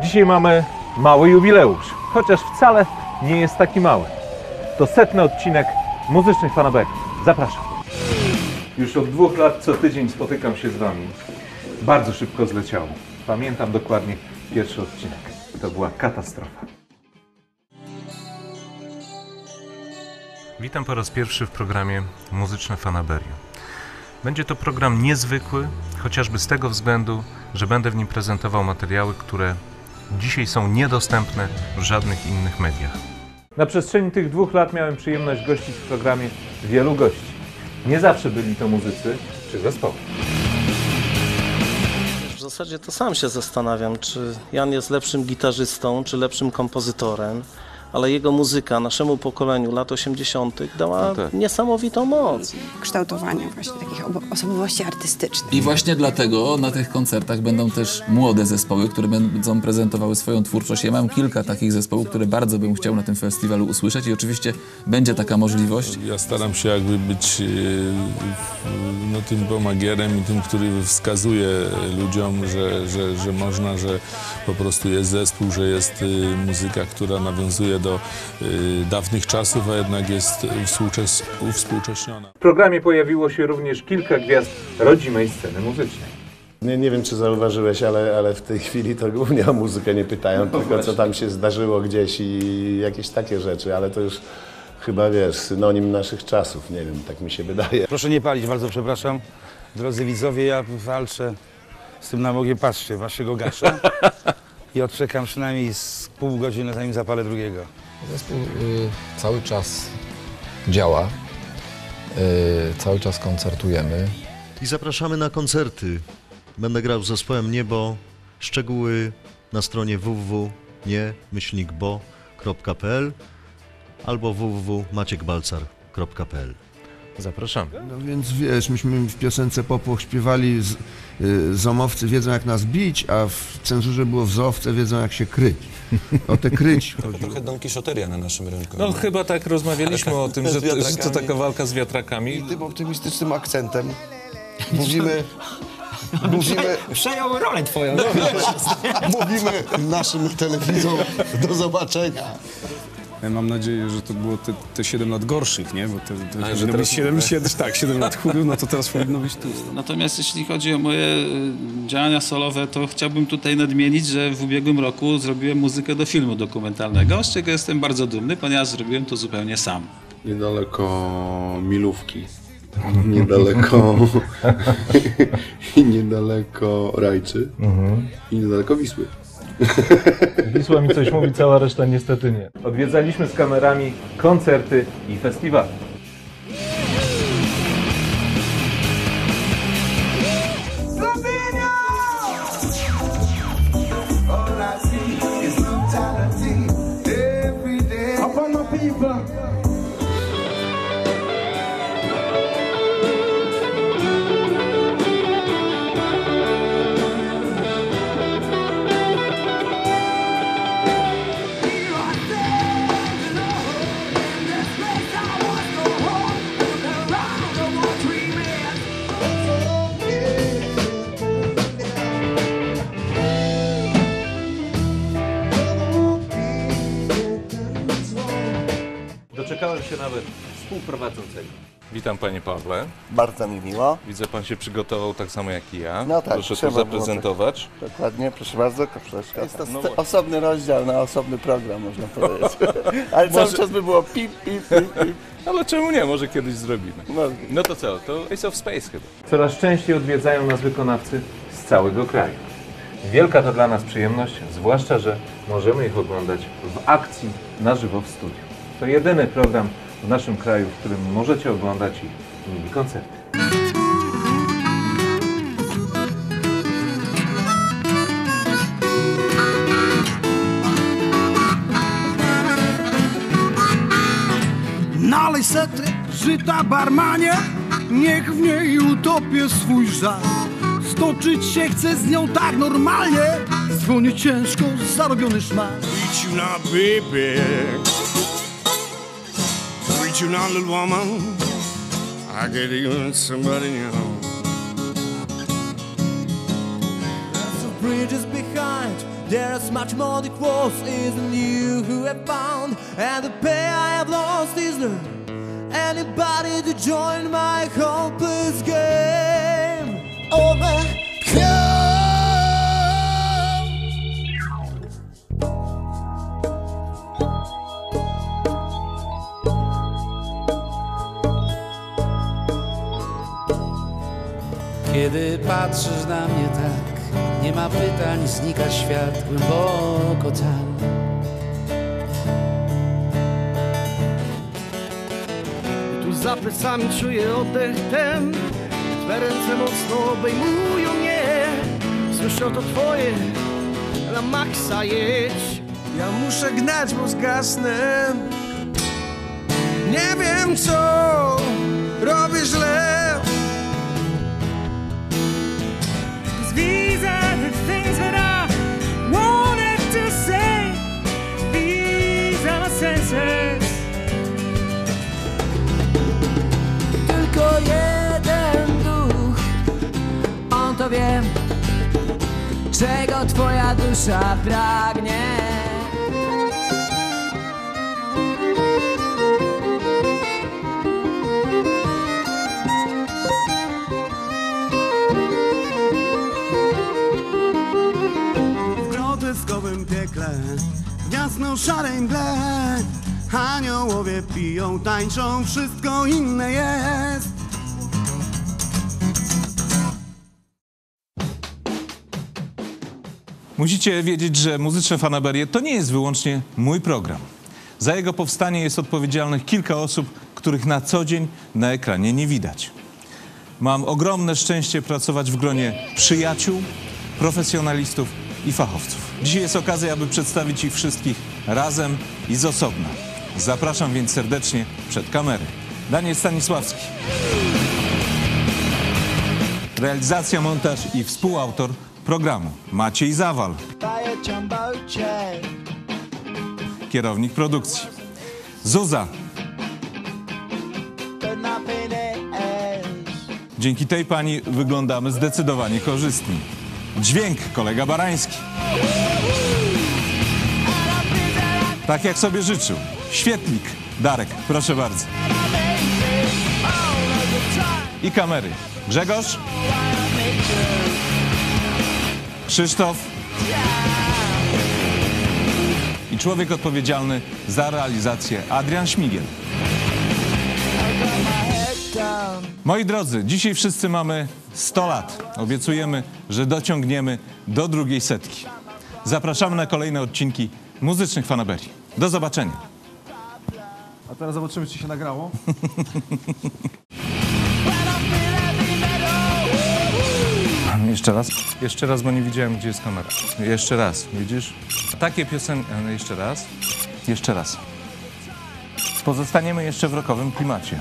Dzisiaj mamy mały jubileusz, chociaż wcale nie jest taki mały. To setny odcinek muzycznych fanaberii. Zapraszam. Już od dwóch lat co tydzień spotykam się z Wami. Bardzo szybko zleciało. Pamiętam dokładnie pierwszy odcinek. To była katastrofa. Witam po raz pierwszy w programie Muzyczne Fanaberie. Będzie to program niezwykły, chociażby z tego względu, że będę w nim prezentował materiały, które dzisiaj są niedostępne w żadnych innych mediach. Na przestrzeni tych dwóch lat miałem przyjemność gościć w programie wielu gości. Nie zawsze byli to muzycy czy zespoły. W zasadzie to sam się zastanawiam, czy Jan jest lepszym gitarzystą, czy lepszym kompozytorem, ale jego muzyka naszemu pokoleniu lat 80. dała No tak. niesamowitą moc. kształtowania właśnie takich obo- osobowości artystycznych. I właśnie dlatego na tych koncertach będą też młode zespoły, które będą prezentowały swoją twórczość. Ja mam kilka takich zespołów, które bardzo bym chciał na tym festiwalu usłyszeć i oczywiście będzie taka możliwość. Ja staram się jakby być e, no, tym pomagierem i tym, który wskazuje ludziom, że, że, że można, że po prostu jest zespół, że jest e, muzyka, która nawiązuje do e, dawnych czasów, a jednak jest współczes, uwspółcześniona. W programie pojawiło się również kilka gwiazd rodzimej sceny muzycznej. Nie, nie wiem, czy zauważyłeś, ale, ale w tej chwili to głównie o muzykę nie pytają, tylko co tam się zdarzyło gdzieś i jakieś takie rzeczy, ale to już chyba, wiesz, synonim naszych czasów, nie wiem, tak mi się wydaje. Proszę nie palić, bardzo przepraszam. Drodzy widzowie, ja walczę z tym nałogiem, patrzcie, waszego gasza i odczekam przynajmniej z pół godziny, zanim zapalę drugiego. Zespół y, cały czas działa, y, cały czas koncertujemy. I zapraszamy na koncerty. Będę grał z zespołem Niebo. Szczegóły na stronie www.nie-bo.pl albo www.maciekbalcar.pl Zapraszamy. No więc wiesz, myśmy w piosence Popłoch śpiewali z, y, Zomowcy wiedzą jak nas bić, a w cenzurze było Wzowce wiedzą jak się kryć. O te kryć chodzi. Trochę Don Kiszoteria na naszym rynku. No chyba tak rozmawialiśmy o tym, że, to- że to taka walka z wiatrakami. tym optymistycznym akcentem mówimy, mówimy, Przejął rolę twoją. mówimy naszym telewizom do zobaczenia. Mam nadzieję, że to było te, te 7 lat gorszych, nie? Bo te, te, A, że teraz być 7, mówię. 7, tak, 7 lat chudych, no to teraz powinno być tu. Natomiast jeśli chodzi o moje y, działania solowe, to chciałbym tutaj nadmienić, że w ubiegłym roku zrobiłem muzykę do filmu dokumentalnego, z czego jestem bardzo dumny, ponieważ zrobiłem to zupełnie sam. niedaleko Milówki. Niedaleko i niedaleko Rajczy i niedaleko Wisły. Wisła mi coś mówi, cała reszta niestety nie. Odwiedzaliśmy z kamerami koncerty i festiwale. Doczekałem się nawet współprowadzącego. Witam panie Pawle. Bardzo mi miło. Widzę, pan się przygotował tak samo jak i ja. No tak, Proszę to trzeba było zaprezentować. Dokładnie, proszę bardzo, koszuleczka. Jest to No właśnie. osobny rozdział na osobny program, można powiedzieć. Ale cały Może- czas by było pip, pip, pip, pip. Ale czemu nie? Może kiedyś zrobimy. No, No to co? To Ace of Space chyba. Coraz częściej odwiedzają nas wykonawcy z całego kraju. Wielka to dla nas przyjemność, zwłaszcza, że możemy ich oglądać w akcji na żywo w studiu. To jedyny program w naszym kraju, w którym możecie oglądać ich mini koncerty. Nalej setek żyta barmanie, niech w niej utopię swój żal. Stoczyć się chcę z nią tak normalnie, dzwonię ciężko zarobiony szmal. Reach you now, Reach you now, little woman. I get you somebody new. bridges behind There's much more the cross isn't you who have found, and the pain I have lost is there anybody to join my hopeless game. Oh, Overcome. Patrzysz na mnie tak, nie ma pytań, znika świat głęboko tam. Tu za plecami czuję oddech ten. Twe ręce mocno obejmują mnie. Słyszę to twoje Na maksa jedź. Ja muszę gnać, bo zgasnę. Nie wiem co robię źle czego twoja dusza pragnie. W jasno-szarej mgle Aniołowie piją, tańczą Wszystko inne jest Musicie wiedzieć, że Muzyczne Fanaberie to nie jest wyłącznie mój program. Za jego powstanie jest odpowiedzialnych kilka osób, których na co dzień na ekranie nie widać. Mam ogromne szczęście pracować w gronie przyjaciół, profesjonalistów i fachowców. Dzisiaj jest okazja, aby przedstawić ich wszystkich razem i z osobna. Zapraszam więc serdecznie przed kamery. Daniel Stanisławski. Realizacja, montaż i współautor programu Maciej Zawal. Kierownik produkcji. Zuza. Dzięki tej pani wyglądamy zdecydowanie korzystnie. Dźwięk kolega Barański. Tak jak sobie życzył. Świetlik Darek, proszę bardzo. I kamery. Grzegorz. Krzysztof. I człowiek odpowiedzialny za realizację Adrian Śmigiel. Moi drodzy, dzisiaj wszyscy mamy 100 lat. Obiecujemy, że dociągniemy do drugiej setki. Zapraszamy na kolejne odcinki muzycznych fanaberii. Do zobaczenia. A teraz zobaczymy, czy się nagrało. Jeszcze raz. Jeszcze raz, bo nie widziałem, gdzie jest kamera. Jeszcze raz, widzisz? Takie piosenki. e, Jeszcze raz. Jeszcze raz. Pozostaniemy jeszcze w rokowym klimacie.